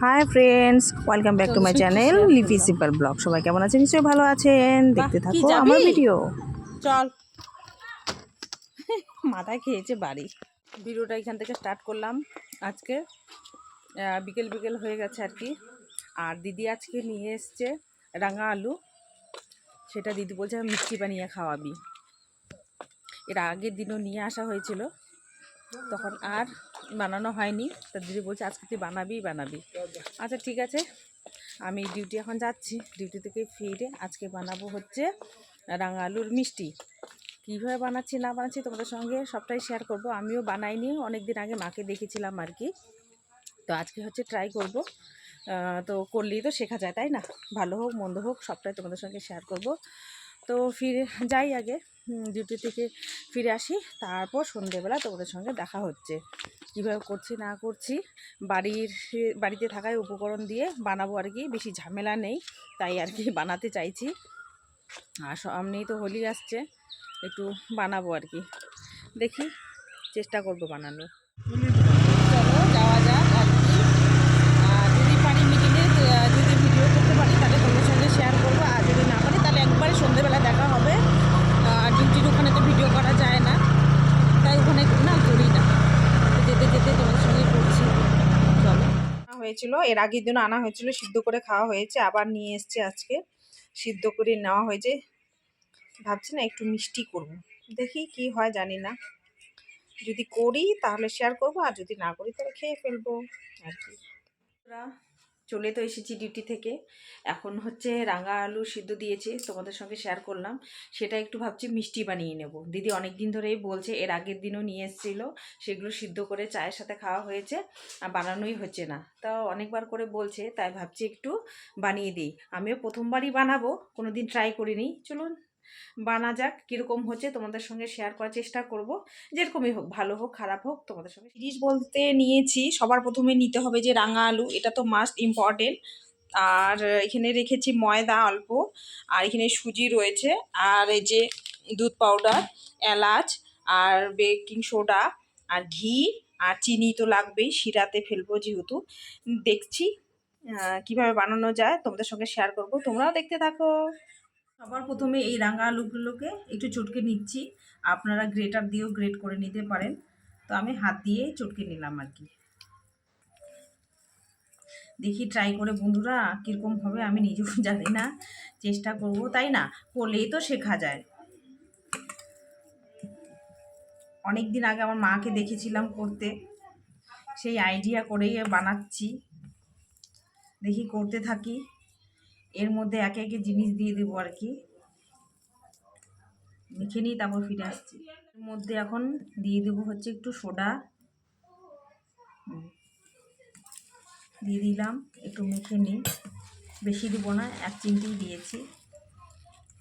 Hi friends welcome back to my channel Lipi simple blog সবাই কেমন আছেন? নিশ্চয়ই ভালো আছেন। দেখতে থাকো আমার ভিডিও চল। মাথায় খেয়েছে বাড়ি। ভিডিওটা এখান থেকে স্টার্ট করলাম। আজকে বিকেল বিকেল হয়ে গেছে আর কি। আর দিদি আজকে নিয়ে এসছে রাঙা আলু। সেটা দিদি বলছে মিষ্টি বানিয়ে খাওয়াবি। এর আগের দিনও নিয়ে আসা হয়েছিল। তখন আর বানানো হয়নি। তা দিদি বলছে, আজকে তুই বানাবি বানাবি। আচ্ছা ঠিক আছে। আমি ডিউটি এখন যাচ্ছি। ডিউটি থেকে ফিরে আজকে বানাবো হচ্ছে রাঙা আলুর মিষ্টি। কীভাবে বানাচ্ছি, না বানাচ্ছি তোমাদের সঙ্গে সবটাই শেয়ার করব। আমিও বানাইনি অনেক দিন আগে মাকে দেখেছিলাম আর কি। তো আজকে হচ্ছে ট্রাই করব। তো করলেই তো শেখা যায়, তাই না? ভালো হোক, মন্দ হোক, সবটাই তোমাদের সঙ্গে শেয়ার করব। তো ফিরে যাই আগে। ডিউটি থেকে ফিরে আসি। তারপর সন্ধেবেলা তোমাদের সঙ্গে দেখা হচ্ছে। কীভাবে করছি, না করছি, বাড়ির, বাড়িতে থাকায় উপকরণ দিয়ে বানাবো আর কি, বেশি ঝামেলা নেই, তাই আর কি বানাতে চাইছি। আর সামনেই তো হোলি আসছে, একটু বানাবো আর কি। দেখি, চেষ্টা করব বানানোর চলো যাওয়া যাক আর কি আর যদি পারি মিটিংয়ে যদি ভিডিও করতে পারি তাহলে তোমার সঙ্গে শেয়ার করব আর যদি না পারি তাহলে একবারে সন্ধ্যেবেলা দেখা হবে আর ডিউটির ওখানে তো ভিডিও করা যায় না তাই ওখানে না করি না তো যেতে যেতে তোমার সঙ্গে করছি চলো আনা হয়েছিল। এর আগের দিন আনা হয়েছিল, সিদ্ধ করে খাওয়া হয়েছে, আবার নিয়ে এসছে আজকে। সিদ্ধ করে নেওয়া হয়েছে। ভাবছি না একটু মিষ্টি করব। দেখি কি হয়, জানি না। যদি করি তাহলে শেয়ার করব, আর যদি না করি তাহলে খেয়ে ফেলব, আর কি। চলে তো এসেছি ডিউটি থেকে। এখন হচ্ছে রাঙা আলু সিদ্ধ দিয়েছে, তোমাদের সঙ্গে শেয়ার করলাম। সেটা একটু ভাবছি মিষ্টি বানিয়ে নেব। দিদি অনেক দিন ধরেই বলছে, এর আগের দিনও নিয়ে এসেছিল, সেগুলো সিদ্ধ করে চায়ের সাথে খাওয়া হয়েছে, আর বানানোই হচ্ছে না। তাও অনেকবার করে বলছে, তাই ভাবছি একটু বানিয়ে দিই। আমিও প্রথমবারই বানাবো কোনো দিন ট্রাই করিনি। চলুন। বানা যাক, কীরকম হচ্ছে তোমাদের সঙ্গে শেয়ার করার চেষ্টা করব। যেরকমই হোক, ভালো হোক, খারাপ হোক, তোমাদের সঙ্গে জিনিস বলতে নিয়েছি, সবার প্রথমে নিতে হবে যে রাঙা আলু, এটা তো মাস্ট ইম্পর্টেন্ট আর এখানে রেখেছি ময়দা অল্প, আর এখানে সুজি রয়েছে, আর এই যে দুধ পাউডার এলাচ, আর বেকিং সোডা আর ঘি, আর চিনি তো লাগবেই, শিরাতে ফেলব যেহেতু। দেখছি কীভাবে বানানো যায়, তোমাদের সঙ্গে শেয়ার করব, তোমরাও দেখতে থাকো। সবার প্রথমে এই রাঙা আলুগুলোকে একটু চটকে নিচ্ছি। আপনারা গ্রেটার দিয়েও গ্রেট করে নিতে পারেন। তো আমি হাত দিয়ে চটকে নিলাম আর কি। দেখি ট্রাই করে বন্ধুরা কীরকম হবে, আমি নিজেও জানি না। চেষ্টা করব, তাই না? করলেই তো শেখা যায়। অনেক দিন আগে আমার মাকে দেখেছিলাম করতে। সেই আইডিয়া করেই বানাচ্ছি। দেখি করতে থাকি। এর মধ্যে একে একে জিনিস দিয়ে দেবো আর কি। মেখে নিই তারপর ফিরে আসছি। এর মধ্যে এখন দিয়ে দেবো হচ্ছে একটু সোডা। দিয়ে দিলাম, একটু মেখে নিই। বেশি দিব না, এক চিমটি দিয়েছি।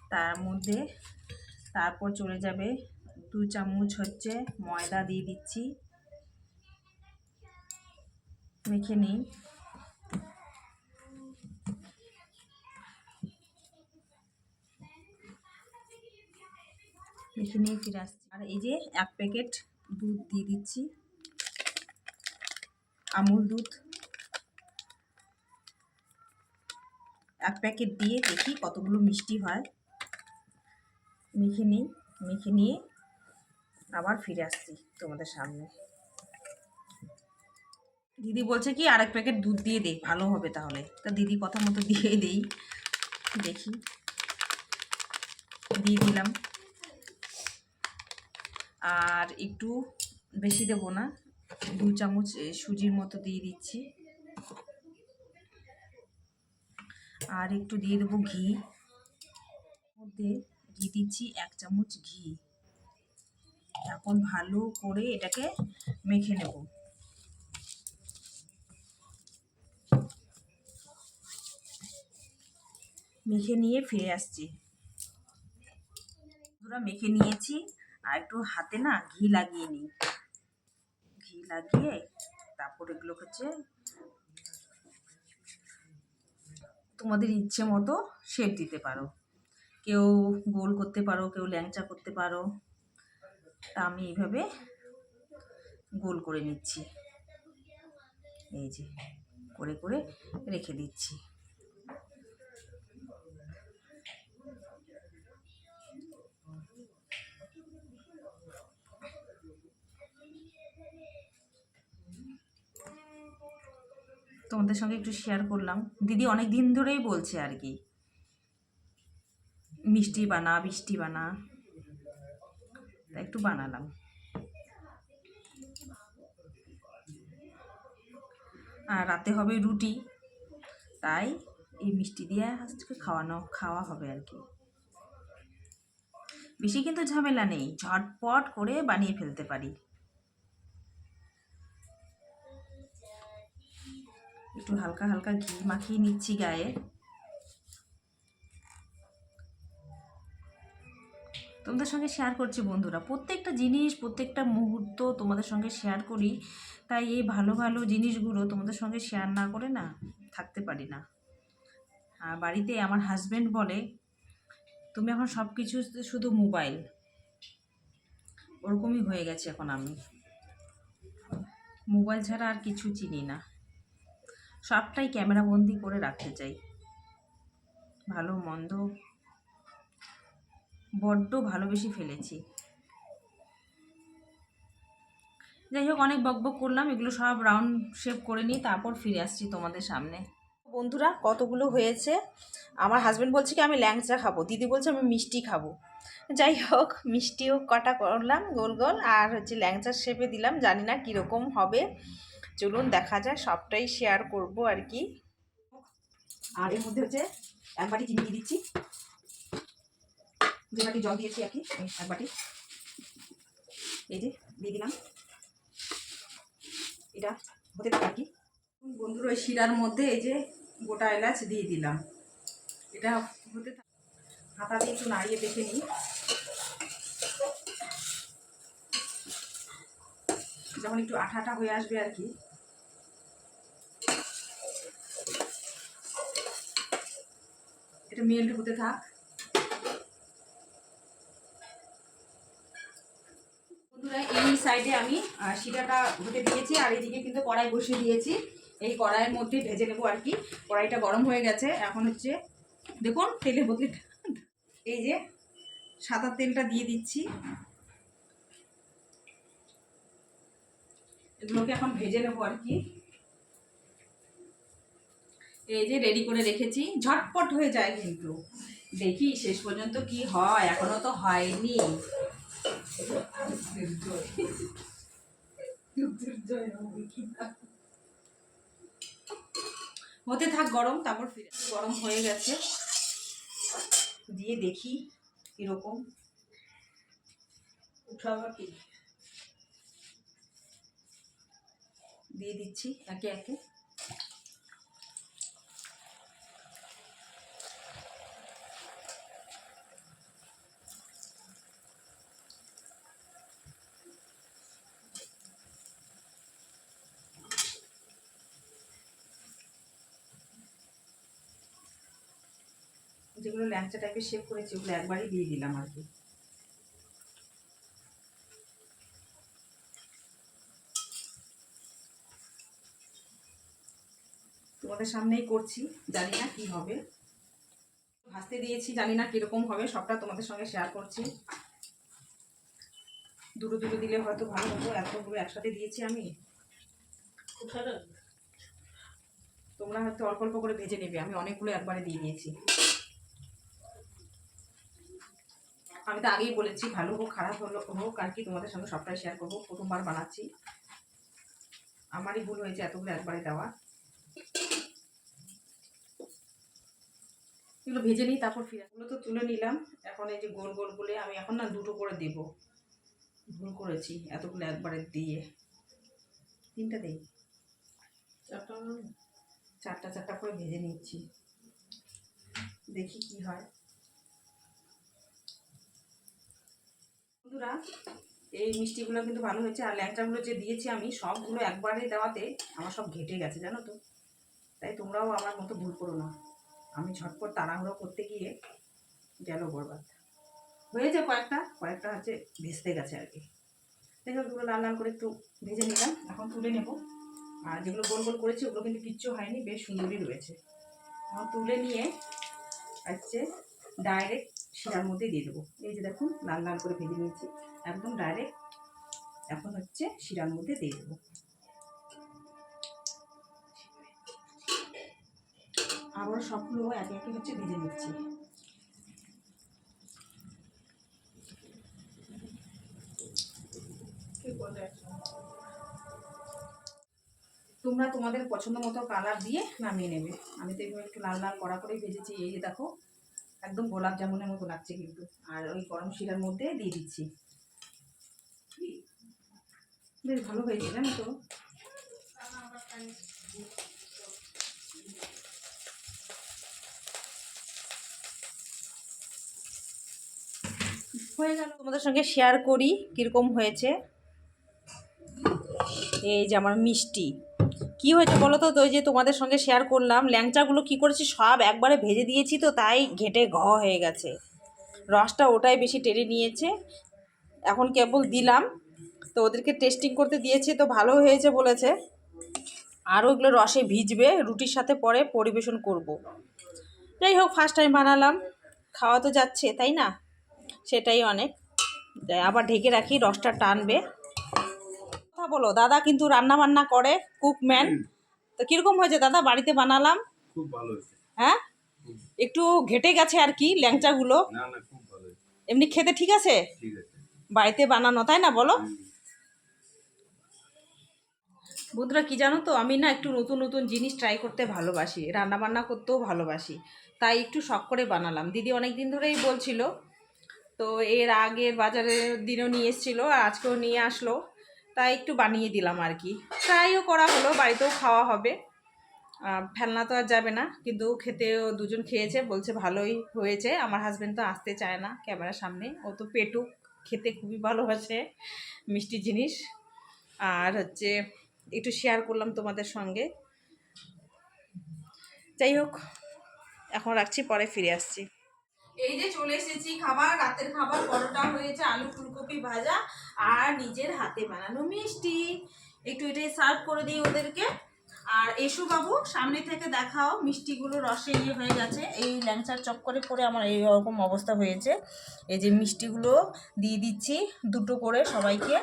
তার মধ্যে তারপর চলে যাবে দু চামচ হচ্ছে ময়দা দিয়ে দিচ্ছি। মেখে নিই। মেখে নিয়ে ফিরে আসছি। আর এই যে এক প্যাকেট দুধ দিয়ে দিচ্ছি। আমুল দুধ। এক প্যাকেট দিয়ে দেখি কতগুলো মিষ্টি হয়। মেখে নিই, মেখে নিয়ে আবার ফিরে আসছি তোমাদের সামনে। দিদি বলছে কি, আরেক প্যাকেট দুধ দিয়ে দে, ভালো হবে তাহলে। তা দিদি কথা মতো দিয়ে দেই। দেখি। দিয়ে দিলাম। আর একটু বেশি দেবো না। দু চামচ সুজির মতো দিয়ে দিচ্ছি। আর একটু দিয়ে দেবো ঘি। মধ্যে দিয়ে দিচ্ছি, এক চামচ ঘি। এখন ভালো করে এটাকে মেখে নেব। মেখে নিয়ে ফিরে আসছি। পুরো মেখে নিয়েছি। আর একটু হাতে না ঘি লাগিয়ে নিই। ঘি লাগিয়ে তারপর এগুলো হচ্ছে তোমাদের ইচ্ছে মতো শেপ দিতে পারো। কেউ গোল করতে পারো, কেউ ল্যাংচা করতে পারো। তা আমি এইভাবে গোল করে নিচ্ছি। এই যে, করে করে রেখে দিচ্ছি। তোমাদের সঙ্গে একটু শেয়ার করলাম। দিদি অনেক দিন ধরেই বলছে আর কি, মিষ্টি বানা, বৃষ্টি বানা। একটু বানালাম। আর রাতে হবে রুটি, তাই এই মিষ্টি দিয়ে আজকে খাওয়ানো, খাওয়া হবে আর কি। বেশি কিন্তু ঝামেলা নেই, ঝটপট করে বানিয়ে ফেলতে পারি। একটু হালকা হালকা ঘি মাখিয়ে নিচ্ছি গায়ে। তোমাদের সঙ্গে শেয়ার করছি বন্ধুরা, প্রত্যেকটা জিনিস, প্রত্যেকটা মুহূর্ত তোমাদের সঙ্গে শেয়ার করি। তাই এই ভালো ভালো জিনিসগুলো তোমাদের সঙ্গে শেয়ার না করে না, থাকতে পারি না। আর বাড়িতে আমার হাজব্যান্ড বলে, তুমি এখন সব কিছু শুধু মোবাইল ওরকমই হয়ে গেছে এখন আমি। মোবাইল ছাড়া আর কিছু চিনি না। সবটাই ক্যামেরা বন্দি করে রাখতে চাই। ভালো, মন্দ, বড্ড ভালোবেসে ফেলেছি। যাই হোক, অনেক বকবক করলাম, এগুলো সব রাউন্ড শেপ করে নিই তারপর ফিরে আসছি তোমাদের সামনে। বন্ধুরা, কতগুলো হয়েছে? আমার হাজব্যান্ড বলছে কি, আমি ল্যাংচা খাব। দিদি বলছে, আমি মিষ্টি খাব। যাই হোক মিষ্টিও কটা করলাম, গোল গোল। আর হচ্ছে ল্যাংচার শেপে দিলাম, জানি না কীরকম হবে। চলুন দেখা যায় সবটাই শেয়ার করব আর কি। আর এর মধ্যে হচ্ছে এক বাটি চিনি দিয়ে দিচ্ছি। যে বাটি জল দিয়েছি আর কি এক বাটি। এই যে দিয়ে দিলাম। এটা হতে থাকে আর কি। বন্ধুর ওই শিরার মধ্যে এই যে গোটা এলাচ দিয়ে দিলাম। এটা হতে হাতা দিয়ে একটু নাড়িয়ে দেখে নিই। যখন একটু আঠা আঠা হয়ে আসবে আর কি এটা মেল্ট হতে থাক। এই সাইডে আমি শিরাটা হতে দিয়েছি, আর এইদিকে কিন্তু কড়াই বসিয়ে দিয়েছি। এই কড়াইয়ের মধ্যে ভেজে নেব আর কি। কড়াইটা গরম হয়ে গেছে, এখন হচ্ছে, দেখুন, তেলের বদলে এই যে সাদা তেলটা দিয়ে দিচ্ছি। এগুলোকে এখন ভেজে নেব আর কি। এই যে রেডি করে রেখেছি, ঝটপট হয়ে যায় কিন্তু। দেখি শেষ পর্যন্ত কি হয়, এখনও তো হয়নি। হতে থাক গরম, তারপর ফিরে গরম হয়ে গেছে। দিয়ে দেখি কীরকম। উঠাবা কি? দিয়ে দিচ্ছি একে একে যেগুলো ল্যাংচা টাইপের শেপ করেছি ওগুলো একবারই দিয়ে দিলাম আর কি। তোমাদের সামনেই করছি জানি না কি হবে। ভাজতে দিয়েছি জানি না কীরকম হবে সবটা তোমাদের সঙ্গে শেয়ার করছি। দুটো দুটো দিলে হয়তো ভালো হতো এতগুলো একসাথে দিয়েছি আমি। তোমরা হয়তো অল্প অল্প করে ভেজে নেবে আমি অনেকগুলো একবারে দিয়ে দিয়েছি। আমি তো আগেই বলেছি ভালো হোক খারাপ হলো হোক আর কি তোমাদের সঙ্গে সবটাই শেয়ার করব। প্রথমবার বানাচ্ছি। আমারই ভুল হয়েছে এতগুলো একবারে দেওয়া। এগুলো ভেজে নিই তারপর ফিরে এগুলো তো তুলে নিলাম। এখন এই যে গোল গোল গুলে আমি এখন না দুটো করে দেব। ভুল করেছি এতগুলো একবারে দিয়ে। তিনটা দেই? চারটা চারটা করে ভেজে নিচ্ছি। দেখি কি হয়। বন্ধুরা, এই মিষ্টিগুলো কিন্তু ভালো হয়েছে আর ল্যাংচাগুলো যে দিয়েছি আমি, সবগুলো একবারে দেওয়াতে আমার সব ঘেটে গেছে, জানো তো? তাই তোমরাও আমার মতো ভুল করো না। আমি ঝটপট তাড়াহুড়ো করতে গিয়ে গেল বরবাদ। হয়েছে কয়েকটা কয়েকটা হচ্ছে ভেস্তে গেছে আর কি। দেখো এগুলো লাল লাল করে একটু ভেজে নিলাম, এখন তুলে নেব। আর যেগুলো গোল গোল করেছি, ওগুলো কিন্তু কিচ্ছু হয়নি, বেশ সুন্দরই রয়েছে। এখন তুলে নিয়ে হচ্ছে ডাইরেক্ট শিরার মধ্যে দিয়ে দেবো। এই যে দেখুন, লাল লাল করে ভেজে নিয়েছি। একদম ডাইরেক্ট এখন হচ্ছে শিরার মধ্যে দিয়ে দেবো। আবার সবগুলো একে একে হচ্ছে ভেজে নিচ্ছি। তোমরা তোমাদের পছন্দ মতো কালার দিয়ে নামিয়ে নেবে। আমি তো একটু লাল লাল কড়া করেই ভেজেছি। এই দেখো একদম গোলাপ জামুনের মতো লাগছে কিন্তু। আর ওই গরম শিরার মধ্যে দিয়ে দিচ্ছি। বেশ ভালো হয়েছে, জানো তো? হয়ে গেল। তোমাদের সঙ্গে শেয়ার করি কীরকম হয়েছে। এই যে আমার মিষ্টি। কি হয়েছে বলো তো? ওই যে তোমাদের সঙ্গে শেয়ার করলাম, ল্যাংচাগুলো কি করেছি? সব একবারে ভেজে দিয়েছি তো, তাই ঘেটে ঘ হয়ে গেছে। রসটা ওটাই বেশি টেনে নিয়েছে। এখন কেবল দিলাম। তো ওদেরকে টেস্টিং করতে দিয়েছি তো ভালো হয়েছে বলেছে। আর ওইগুলো রসে ভিজবে, রুটির সাথে পরে পরিবেশন করব। যাই হোক ফার্স্ট টাইম বানালাম। খাওয়া তো যাচ্ছে, তাই না? সেটাই অনেক। আবার ঢেকে রাখি, রসটা টানবে। কথা বলো। দাদা কিন্তু রান্না বান্না করে কুকম্যান তো কীরকম হয়েছে দাদা? বাড়িতে বানালাম। খুব ভালো হয়েছে। হ্যাঁ? একটু ঘেটে গেছে আর কি ল্যাংচাগুলো। না না খুব ভালো এমনি খেতে ঠিক আছে? ঠিক আছে। বাড়িতে বানানো তাই না বলো। বন্ধুরা কি জানো তো? আমি না একটু নতুন নতুন জিনিস ট্রাই করতে ভালোবাসি। রান্না বান্না করতেও ভালোবাসি। তাই একটু শখ করে বানালাম। দিদি অনেক দিন ধরেই বলছিল তো এর আগের বাজারের দিনও নিয়ে এসেছিল আর আজকেও নিয়ে আসলো। তাই একটু বানিয়ে দিলাম আর কি। ট্রাইও করা হলো, বাড়িতেও খাওয়া হবে। ফেলনা তো আর যাবে না, কিন্তু খেতেও দুজন খেয়েছে, বলছে ভালোই হয়েছে। আমার হাজব্যান্ড তো আসতে চায় না ক্যামেরার সামনে। ও তো পেটুক, খেতে খুবই ভালোবাসে মিষ্টি জিনিস। আর হচ্ছে একটু শেয়ার করলাম তোমাদের সঙ্গে। যাই হোক, এখন রাখছি, পরে ফিরে আসছি। এই যে চলে এসেছি খাবার, রাতের খাবার, পরোটা হয়েছে, আলু ফুলকপি ভাজা আর নিজের হাতে বানানো মিষ্টি। একটু এটাই সার্ভ করে দিই ওদেরকে। আর এসো বাবু, সামনে থেকে দেখাও মিষ্টিগুলো রসে ইয়ে হয়ে গেছে। এই ল্যাংচার চক্করে পরে আমার এই রকম অবস্থা হয়েছে। এই যে মিষ্টিগুলো দিয়ে দিচ্ছি দুটো করে সবাইকে।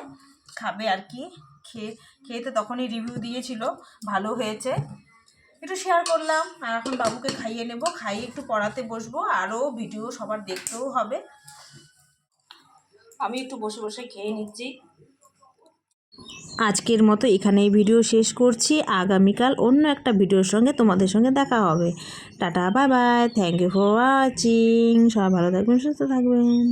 খাবে আর কি। খেয়ে খেয়ে তো তখনই রিভিউ দিয়েছিল। ভালো হয়েছে। একটু শেয়ার করলাম, আর এখন বাবুকে খাইয়ে নেব। খাইয়ে একটু পড়াতে বসবো আরও ভিডিও সবার দেখতেও হবে। আমি একটু বসে বসে খেয়ে নিচ্ছি। আজকের মতো এখানেই ভিডিও শেষ করছি। আগামীকাল অন্য একটা ভিডিওর সঙ্গে তোমাদের সঙ্গে দেখা হবে। Tata bye bye thank you for watching সবাই ভালো থাকবেন, সুস্থ থাকবেন।